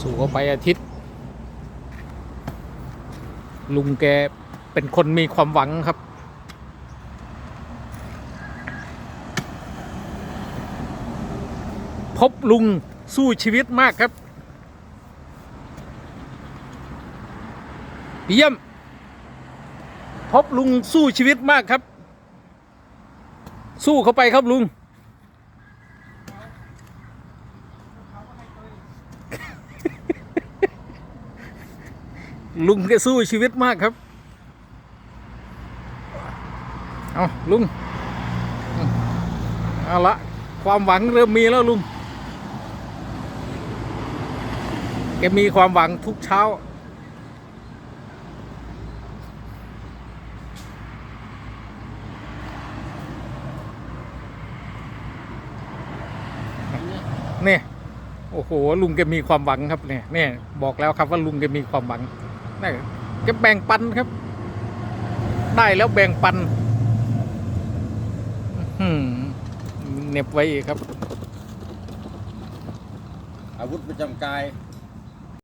สู่เข้าไปอาทิตย์ ลุงแกเป็นคนมีความหวังครับพบลุงสู้ชีวิตมากครับ เยี่ยม พบลุงสู้ชีวิตมากครับ สู้เข้าไปครับลุง ลุงแกสู้ชีวิตมากครับ เอาลุง เอาละความหวังเริ่มมีแล้วลุง แกมีความหวังทุกเช้า เนี่ย โอ้โห ลุงแกมีความหวังครับเนี่ยเนี่ยบอกแล้วครับว่าลุงแกมีความหวัง นี่แกแบ่งปันครับ ได้แล้วแบ่งปันหือเน็บไว้อีกครับ อาวุธประจำกาย